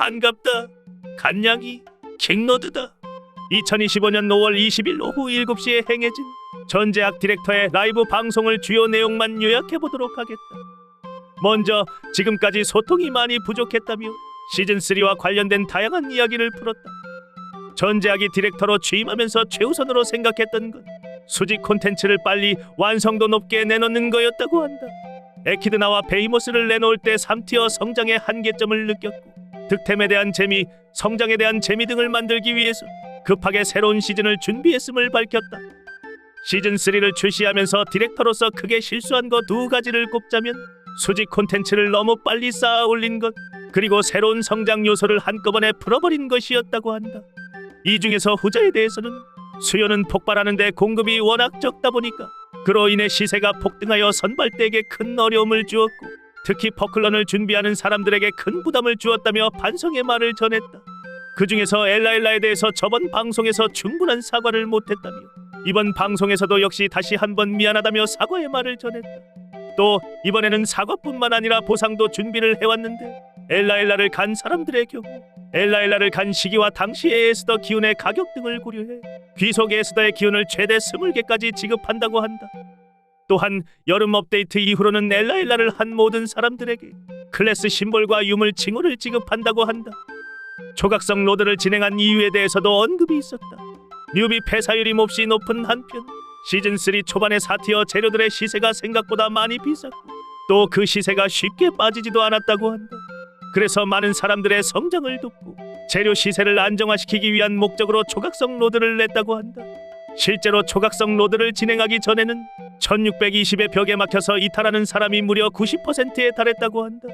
반갑다. 간냥이 킹로드다. 2025년 5월 20일 오후 7시에 행해진 전제학 디렉터의 라이브 방송을 주요 내용만 요약해 보도록 하겠다. 먼저 지금까지 소통이 많이 부족했다며 시즌 3와 관련된 다양한 이야기를 풀었다. 전제학이 디렉터로 취임하면서 최우선으로 생각했던 건 수직 콘텐츠를 빨리 완성도 높게 내놓는 거였다고 한다. 에키드나와 베이모스를 내놓을 때 3티어 성장의 한계점을 느꼈고 득템에 대한 재미, 성장에 대한 재미 등을 만들기 위해서 급하게 새로운 시즌을 준비했음을 밝혔다. 시즌 3를 출시하면서 디렉터로서 크게 실수한 것 두 가지를 꼽자면 수직 콘텐츠를 너무 빨리 쌓아 올린 것 그리고 새로운 성장 요소를 한꺼번에 풀어버린 것이었다고 한다. 이 중에서 후자에 대해서는 수요는 폭발하는데 공급이 워낙 적다 보니까 그로 인해 시세가 폭등하여 선발대에게 큰 어려움을 주었고 특히 퍼클런을 준비하는 사람들에게 큰 부담을 주었다며 반성의 말을 전했다. 그 중에서 엘라엘라에 대해서 저번 방송에서 충분한 사과를 못했다며 이번 방송에서도 역시 다시 한번 미안하다며 사과의 말을 전했다. 또 이번에는 사과뿐만 아니라 보상도 준비를 해왔는데 엘라엘라를 간 사람들의 경우 엘라엘라를 간 시기와 당시의 에스더 기운의 가격 등을 고려해 귀속 에스더의 기운을 최대 20개까지 지급한다고 한다. 또한 여름 업데이트 이후로는 엘라엘라를 한 모든 사람들에게 클래스 심볼과 유물 칭호를 지급한다고 한다. 초각성 로드를 진행한 이유에 대해서도 언급이 있었다. 뉴비 폐사율이 몹시 높은 한편 시즌 3 초반의 사티어 재료들의 시세가 생각보다 많이 비쌌고 또 그 시세가 쉽게 빠지지도 않았다고 한다. 그래서 많은 사람들의 성장을 돕고 재료 시세를 안정화시키기 위한 목적으로 초각성 로드를 냈다고 한다. 실제로 초각성 로드를 진행하기 전에는 1620의 벽에 막혀서 이탈하는 사람이 무려 90%에 달했다고 한다.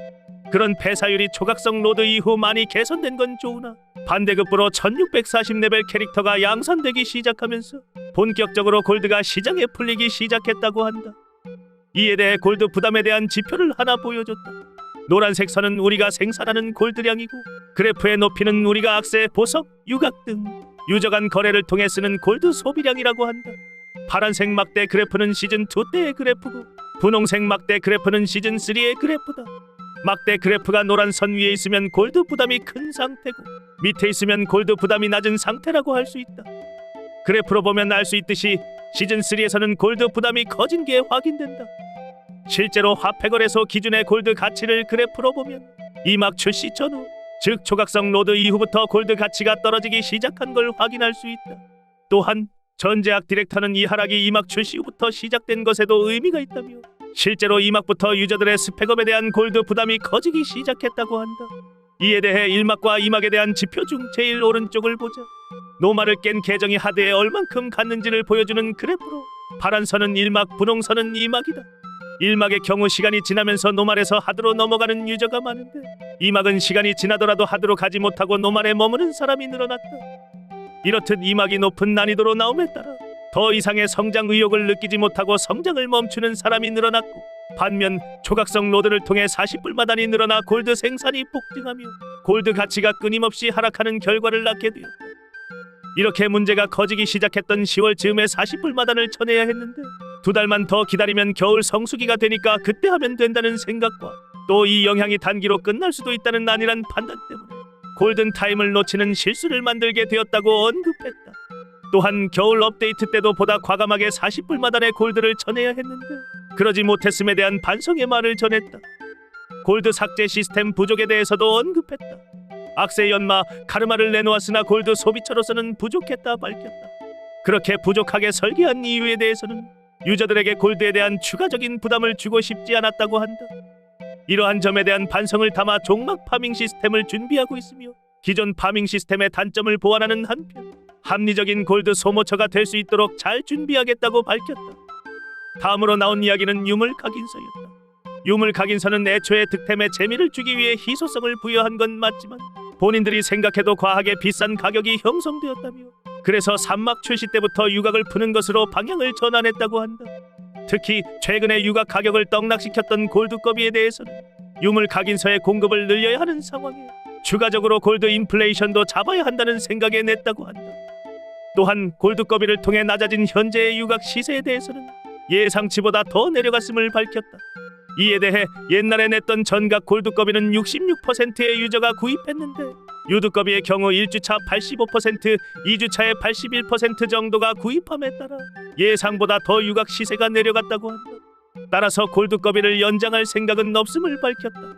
그런 폐사율이 초각성 로드 이후 많이 개선된 건 좋으나 반대급부로 1640레벨 캐릭터가 양산되기 시작하면서 본격적으로 골드가 시장에 풀리기 시작했다고 한다. 이에 대해 골드 부담에 대한 지표를 하나 보여줬다. 노란색 선은 우리가 생산하는 골드량이고 그래프의 높이는 우리가 악세, 보석, 유각 등 유저 간 거래를 통해 쓰는 골드 소비량이라고 한다. 파란색 막대 그래프는 시즌 2 때의 그래프고 분홍색 막대 그래프는 시즌 3의 그래프다. 막대 그래프가 노란 선 위에 있으면 골드 부담이 큰 상태고 밑에 있으면 골드 부담이 낮은 상태라고 할 수 있다. 그래프로 보면 알 수 있듯이 시즌 3에서는 골드 부담이 커진 게 확인된다. 실제로 화폐거래소 기준의 골드 가치를 그래프로 보면 이막 출시 전후 즉 초각성 로드 이후부터 골드 가치가 떨어지기 시작한 걸 확인할 수 있다. 또한 전제학 디렉터는 이 하락이 이막 출시 후부터 시작된 것에도 의미가 있다며 실제로 이막부터 유저들의 스펙업에 대한 골드 부담이 커지기 시작했다고 한다. 이에 대해 1막과 2막에 대한 지표 중 제일 오른쪽을 보자. 노말을 깬 계정이 하드에 얼만큼 갔는지를 보여주는 그래프로 파란 선은 1막, 분홍 선은 2막이다. 1막의 경우 시간이 지나면서 노말에서 하드로 넘어가는 유저가 많은데 2막은 시간이 지나더라도 하드로 가지 못하고 노말에 머무는 사람이 늘어났다. 이렇듯 2막이 높은 난이도로 나옴에 따라 더 이상의 성장 의욕을 느끼지 못하고 성장을 멈추는 사람이 늘어났고 반면 초각성 로드를 통해 40불마단이 늘어나 골드 생산이 폭증하며 골드 가치가 끊임없이 하락하는 결과를 낳게 되었다. 이렇게 문제가 커지기 시작했던 10월 즈음에 40불마단을 쳐내야 했는데 두 달만 더 기다리면 겨울 성수기가 되니까 그때 하면 된다는 생각과 또 이 영향이 단기로 끝날 수도 있다는 안일한 판단 때문에 골든 타임을 놓치는 실수를 만들게 되었다고 언급했다. 또한 겨울 업데이트 때도 보다 과감하게 40불 마단의 골드를 쳐내야 했는데 그러지 못했음에 대한 반성의 말을 전했다. 골드 삭제 시스템 부족에 대해서도 언급했다. 악세 연마 카르마를 내놓았으나 골드 소비처로서는 부족했다 밝혔다. 그렇게 부족하게 설계한 이유에 대해서는 유저들에게 골드에 대한 추가적인 부담을 주고 싶지 않았다고 한다. 이러한 점에 대한 반성을 담아 종막 파밍 시스템을 준비하고 있으며 기존 파밍 시스템의 단점을 보완하는 한편 합리적인 골드 소모처가 될 수 있도록 잘 준비하겠다고 밝혔다. 다음으로 나온 이야기는 유물 각인서였다. 유물 각인서는 애초에 득템에 재미를 주기 위해 희소성을 부여한 건 맞지만 본인들이 생각해도 과하게 비싼 가격이 형성되었다며 그래서 산막 출시 때부터 유각을 푸는 것으로 방향을 전환했다고 한다. 특히 최근에 유각 가격을 떡락시켰던 골드거비에 대해서는 유물 각인서의 공급을 늘려야 하는 상황에 추가적으로 골드 인플레이션도 잡아야 한다는 생각에 냈다고 한다. 또한 골드거비를 통해 낮아진 현재의 유각 시세에 대해서는 예상치보다 더 내려갔음을 밝혔다. 이에 대해 옛날에 냈던 전각 골두꺼비는 66%의 유저가 구입했는데 유두꺼비의 경우 1주차 85%, 2주차에 81% 정도가 구입함에 따라 예상보다 더 유각 시세가 내려갔다고 한다. 따라서 골두꺼비를 연장할 생각은 없음을 밝혔다.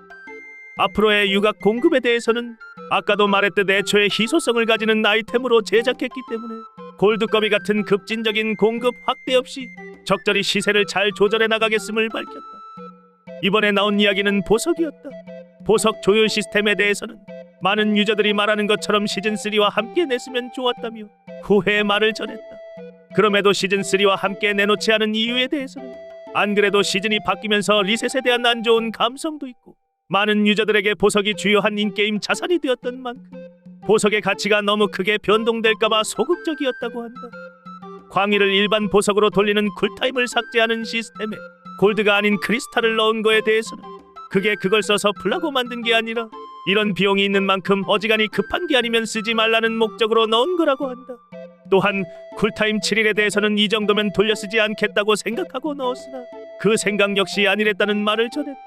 앞으로의 유각 공급에 대해서는 아까도 말했듯 애초에 희소성을 가지는 아이템으로 제작했기 때문에 골두꺼비 같은 급진적인 공급 확대 없이 적절히 시세를 잘 조절해 나가겠음을 밝혔다. 이번에 나온 이야기는 보석이었다. 보석 조율 시스템에 대해서는 많은 유저들이 말하는 것처럼 시즌 3와 함께 냈으면 좋았다며 후회의 말을 전했다. 그럼에도 시즌 3와 함께 내놓지 않은 이유에 대해서는 안 그래도 시즌이 바뀌면서 리셋에 대한 안 좋은 감성도 있고 많은 유저들에게 보석이 주요한 인게임 자산이 되었던 만큼 보석의 가치가 너무 크게 변동될까봐 소극적이었다고 한다. 광희를 일반 보석으로 돌리는 쿨타임을 삭제하는 시스템에 골드가 아닌 크리스탈을 넣은 거에 대해서는 그게 그걸 써서 풀라고 만든 게 아니라 이런 비용이 있는 만큼 어지간히 급한 게 아니면 쓰지 말라는 목적으로 넣은 거라고 한다. 또한 쿨타임 7일에 대해서는 이 정도면 돌려 쓰지 않겠다고 생각하고 넣었으나 그 생각 역시 아니랬다는 말을 전했다.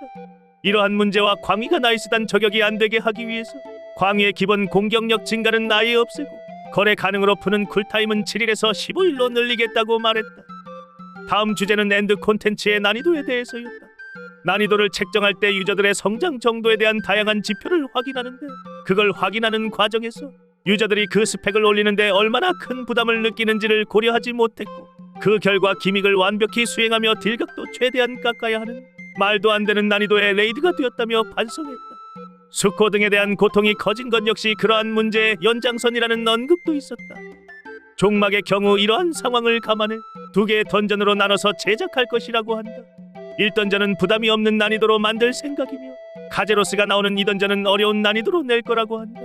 이러한 문제와 광희가 나이스단 저격이 안 되게 하기 위해서 광희의 기본 공격력 증가는 아예 없애고 거래 가능으로 푸는 쿨타임은 7일에서 15일로 늘리겠다고 말했다. 다음 주제는 엔드 콘텐츠의 난이도에 대해서였다. 난이도를 책정할 때 유저들의 성장 정도에 대한 다양한 지표를 확인하는데 그걸 확인하는 과정에서 유저들이 그 스펙을 올리는데 얼마나 큰 부담을 느끼는지를 고려하지 못했고 그 결과 기믹을 완벽히 수행하며 딜각도 최대한 깎아야 하는 말도 안 되는 난이도의 레이드가 되었다며 반성했다. 수코 등에 대한 고통이 커진 것 역시 그러한 문제의 연장선이라는 언급도 있었다. 종막의 경우 이러한 상황을 감안해 두 개의 던전으로 나눠서 제작할 것이라고 한다. 1던전은 부담이 없는 난이도로 만들 생각이며 카제로스가 나오는 2던전은 어려운 난이도로 낼 거라고 한다.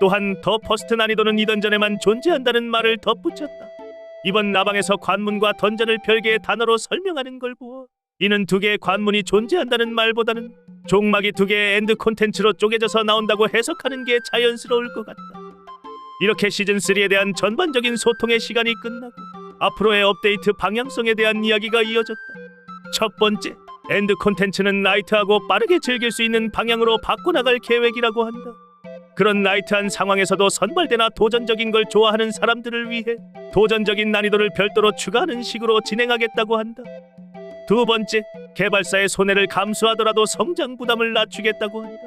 또한 더 퍼스트 난이도는 2던전에만 존재한다는 말을 덧붙였다. 이번 라방에서 관문과 던전을 별개의 단어로 설명하는 걸 보아 이는 두 개의 관문이 존재한다는 말보다는 종막이 두 개의 엔드 콘텐츠로 쪼개져서 나온다고 해석하는 게 자연스러울 것 같다. 이렇게 시즌 3에 대한 전반적인 소통의 시간이 끝나고 앞으로의 업데이트 방향성에 대한 이야기가 이어졌다. 첫 번째, 엔드 콘텐츠는 라이트하고 빠르게 즐길 수 있는 방향으로 바꿔나갈 계획이라고 한다. 그런 라이트한 상황에서도 선발되나 도전적인 걸 좋아하는 사람들을 위해 도전적인 난이도를 별도로 추가하는 식으로 진행하겠다고 한다. 두 번째, 개발사의 손해를 감수하더라도 성장 부담을 낮추겠다고 한다.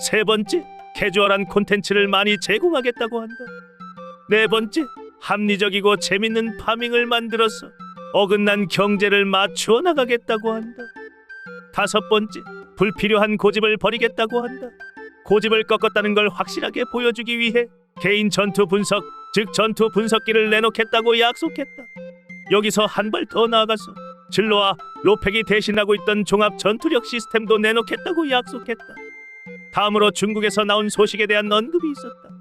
세 번째, 캐주얼한 콘텐츠를 많이 제공하겠다고 한다. 네 번째, 합리적이고 재밌는 파밍을 만들어서 어긋난 경제를 맞추어 나가겠다고 한다. 다섯 번째, 불필요한 고집을 버리겠다고 한다. 고집을 꺾었다는 걸 확실하게 보여주기 위해 개인 전투 분석, 즉 전투 분석기를 내놓겠다고 약속했다. 여기서 한 발 더 나아가서 진로와 로펙이 대신하고 있던 종합 전투력 시스템도 내놓겠다고 약속했다. 다음으로 중국에서 나온 소식에 대한 언급이 있었다.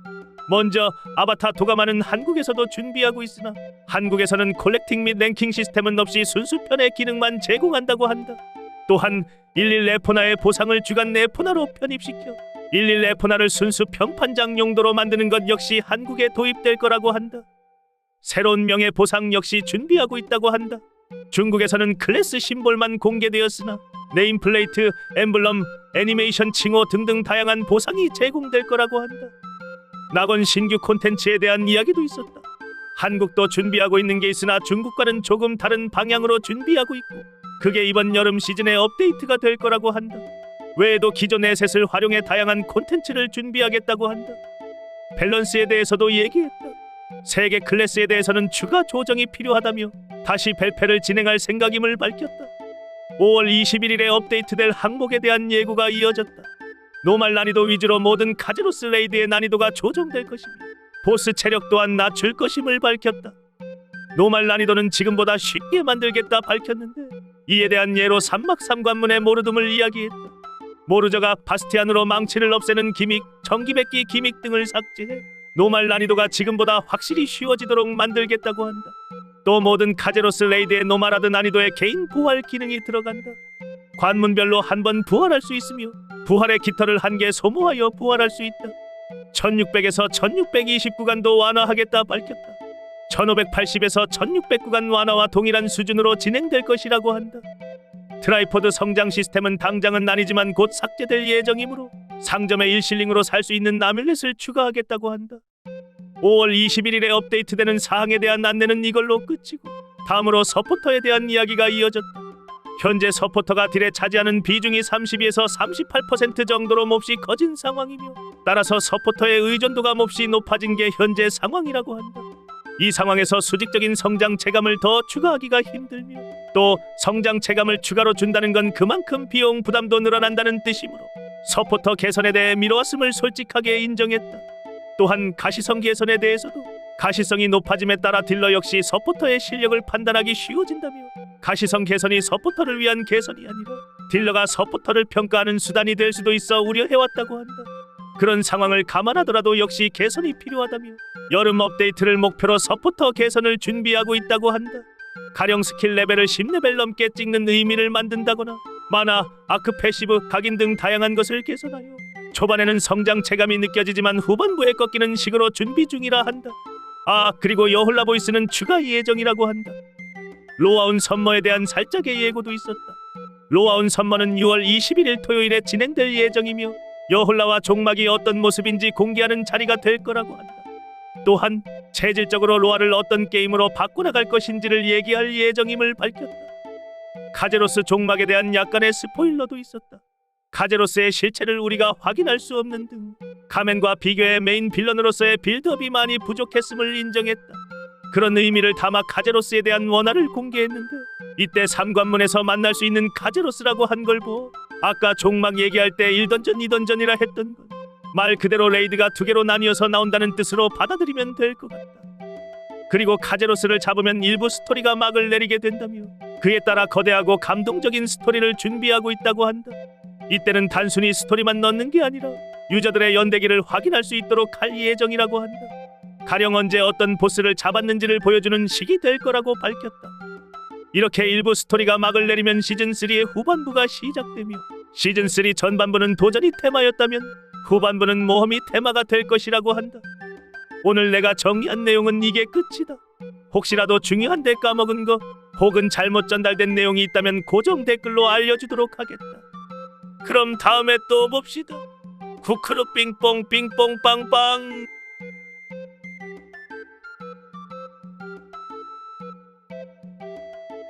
먼저 아바타 도감하는 한국에서도 준비하고 있으나 한국에서는 콜렉팅 및 랭킹 시스템은 없이 순수 편의 기능만 제공한다고 한다. 또한 11 레포나의 보상을 주간 레포나로 편입시켜 11 레포나를 순수 평판장 용도로 만드는 것 역시 한국에 도입될 거라고 한다. 새로운 명예 보상 역시 준비하고 있다고 한다. 중국에서는 클래스 심볼만 공개되었으나 네임플레이트, 엠블럼, 애니메이션 칭호 등등 다양한 보상이 제공될 거라고 한다. 낙원 신규 콘텐츠에 대한 이야기도 있었다. 한국도 준비하고 있는 게 있으나 중국과는 조금 다른 방향으로 준비하고 있고 그게 이번 여름 시즌의 업데이트가 될 거라고 한다. 외에도 기존 에셋을 활용해 다양한 콘텐츠를 준비하겠다고 한다. 밸런스에 대해서도 얘기했다. 세계 클래스에 대해서는 추가 조정이 필요하다며 다시 발표를 진행할 생각임을 밝혔다. 5월 21일에 업데이트될 항목에 대한 예고가 이어졌다. 노말 난이도 위주로 모든 카제로스 레이드의 난이도가 조정될 것이며 보스 체력 또한 낮출 것임을 밝혔다. 노말 난이도는 지금보다 쉽게 만들겠다 밝혔는데 이에 대한 예로 산막 삼관문의 모르둠을 이야기했다. 모르저가 바스티안으로 망치를 없애는 기믹, 전기백기 기믹 등을 삭제해 노말 난이도가 지금보다 확실히 쉬워지도록 만들겠다고 한다. 또 모든 카제로스 레이드의 노말하드 난이도에 개인 부활 기능이 들어간다. 관문별로 한 번 부활할 수 있으며 부활의 깃털을 한 개 소모하여 부활할 수 있다. 1600에서 1620 구간도 완화하겠다 밝혔다. 1580에서 1600 구간 완화와 동일한 수준으로 진행될 것이라고 한다. 트라이포드 성장 시스템은 당장은 아니지만 곧 삭제될 예정이므로 상점에 일실링으로 살 수 있는 나뮬렛을 추가하겠다고 한다. 5월 21일에 업데이트되는 사항에 대한 안내는 이걸로 끝이고 다음으로 서포터에 대한 이야기가 이어졌다. 현재 서포터가 딜에 차지하는 비중이 32에서 38% 정도로 몹시 커진 상황이며 따라서 서포터의 의존도가 몹시 높아진 게 현재 상황이라고 한다. 이 상황에서 수직적인 성장 체감을 더 추가하기가 힘들며 또 성장 체감을 추가로 준다는 건 그만큼 비용 부담도 늘어난다는 뜻이므로 서포터 개선에 대해 미뤄왔음을 솔직하게 인정했다. 또한 가시성 개선에 대해서도 가시성이 높아짐에 따라 딜러 역시 서포터의 실력을 판단하기 쉬워진다며 가시성 개선이 서포터를 위한 개선이 아니라 딜러가 서포터를 평가하는 수단이 될 수도 있어 우려해왔다고 한다. 그런 상황을 감안하더라도 역시 개선이 필요하다며 여름 업데이트를 목표로 서포터 개선을 준비하고 있다고 한다. 가령 스킬 레벨을 10레벨 넘게 찍는 의미를 만든다거나 마나, 아크 패시브, 각인 등 다양한 것을 개선하여 초반에는 성장 체감이 느껴지지만 후반부에 꺾이는 식으로 준비 중이라 한다. 아 그리고 여홀라 보이스는 추가 예정이라고 한다. 로아운 선머에 대한 살짝의 예고도 있었다. 로아운 선머는 6월 21일 토요일에 진행될 예정이며 여홀라와 종막이 어떤 모습인지 공개하는 자리가 될 거라고 한다. 또한 체질적으로 로아를 어떤 게임으로 바꿔나갈 것인지를 얘기할 예정임을 밝혔다. 카제로스 종막에 대한 약간의 스포일러도 있었다. 카제로스의 실체를 우리가 확인할 수 없는 등 가멘과 비교해 메인 빌런으로서의 빌드업이 많이 부족했음을 인정했다. 그런 의미를 담아 카제로스에 대한 원화를 공개했는데 이때 삼관문에서 만날 수 있는 카제로스라고 한 걸 보아 아까 종막 얘기할 때 1던전 2던전이라 했던 건 말 그대로 레이드가 두 개로 나뉘어서 나온다는 뜻으로 받아들이면 될 것 같다. 그리고 카제로스를 잡으면 일부 스토리가 막을 내리게 된다며 그에 따라 거대하고 감동적인 스토리를 준비하고 있다고 한다. 이때는 단순히 스토리만 넣는 게 아니라 유저들의 연대기를 확인할 수 있도록 할 예정이라고 한다. 가령 언제 어떤 보스를 잡았는지를 보여주는 시기 될 거라고 밝혔다. 이렇게 일부 스토리가 막을 내리면 시즌 3의 후반부가 시작되며 시즌 3 전반부는 도전이 테마였다면 후반부는 모험이 테마가 될 것이라고 한다. 오늘 내가 정리한 내용은 이게 끝이다. 혹시라도 중요한데 까먹은 거 혹은 잘못 전달된 내용이 있다면 고정 댓글로 알려주도록 하겠다. 그럼 다음에 또 봅시다. 쿠크루 빙뽕 빙뽕 빵빵